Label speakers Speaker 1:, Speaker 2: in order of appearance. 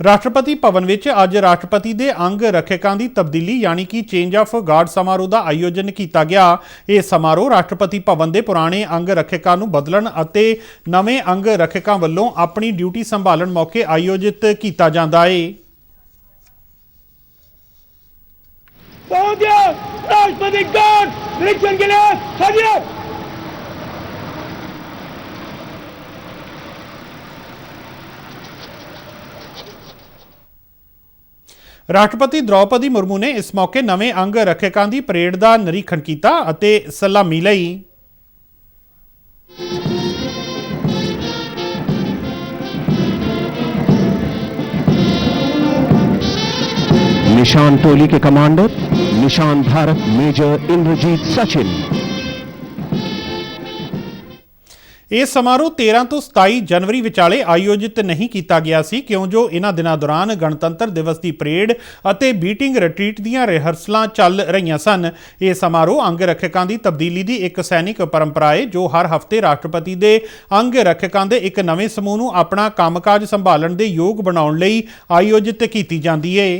Speaker 1: ਰਾਸ਼ਟਰਪਤੀ ਭਵਨ ਵਿੱਚ ਅੱਜ ਰਾਸ਼ਟਰਪਤੀ ਦੇ ਅੰਗ ਰੱਖਿਅਕਾਂ ਦੀ ਤਬਦੀਲੀ ਯਾਨੀ ਕਿ ਚੇਂਜ ਆਫ ਗਾਰਡ ਸਮਾਰੋਹ ਦਾ ਆਯੋਜਨ ਕੀਤਾ ਗਿਆ। ਇਹ ਸਮਾਰੋਹ ਰਾਸ਼ਟਰਪਤੀ ਭਵਨ ਦੇ ਪੁਰਾਣੇ ਅੰਗ ਰੱਖਿਅਕਾਂ ਨੂੰ ਬਦਲਣ ਅਤੇ ਨਵੇਂ ਅੰਗ ਰੱਖਿਅਕਾਂ ਵੱਲੋਂ ਆਪਣੀ ਡਿਊਟੀ ਸੰਭਾਲਣ ਮੌਕੇ ਆਯੋਜਿਤ ਕੀਤਾ ਜਾਂਦਾ ਹੈ
Speaker 2: ਸੋ ਰਾਸ਼ਟਰਪਤੀ ਗਾਰਡ ਨਿਰੀਖਣ ਕੇ ਲਈ
Speaker 1: ਰਾਸ਼ਟਰਪਤੀ ਦ੍ਰੌਪਦੀ ਮੁਰਮੂ ਨੇ ਇਸ ਮੌਕੇ ਨਵੇਂ ਅੰਗ ਰੱਖਿਅਕਾਂ ਦੀ ਪਰੇਡ ਦਾ ਨਿਰੀਖਣ ਕੀਤਾ ਅਤੇ ਸਲਾਮੀ ਲਈ
Speaker 3: निशान टोली के कमांडर निशान भारत मेजर इंद्रजीत सचिन
Speaker 1: ਇਹ ਸਮਾਰੋਹ 13 ਤੋਂ 27 ਜਨਵਰੀ ਵਿਚਾਲੇ ਆਯੋਜਿਤ ਨਹੀਂ ਕੀਤਾ ਗਿਆ ਸੀ, ਕਿਉਂ ਜੋ ਇਹਨਾਂ ਦਿਨਾਂ ਦੌਰਾਨ ਗਣਤੰਤਰ ਦਿਵਸ ਦੀ ਪਰੇਡ ਅਤੇ ਬੀਟਿੰਗ ਰਿਟਰੀਟ ਦੀਆਂ ਰਿਹਰਸਲਾਂ ਚੱਲ ਰਹੀਆਂ ਸਨ। ਇਹ ਸਮਾਰੋਹ ਅੰਗ ਰੱਖਕਾਂ ਦੀ ਤਬਦੀਲੀ ਦੀ ਇੱਕ ਸੈਨਿਕ ਪਰੰਪਰਾ ਹੈ ਜੋ ਹਰ ਹਫ਼ਤੇ ਰਾਸ਼ਟਰਪਤੀ ਦੇ ਅੰਗ ਰੱਖਕਾਂ ਦੇ ਇੱਕ ਨਵੇਂ ਸਮੂਹ ਨੂੰ ਆਪਣਾ ਕੰਮਕਾਜ ਸੰਭਾਲਣ ਦੇ ਯੋਗ ਬਣਾਉਣ ਲਈ ਆਯੋਜਿਤ ਕੀਤੀ ਜਾਂਦੀ ਹੈ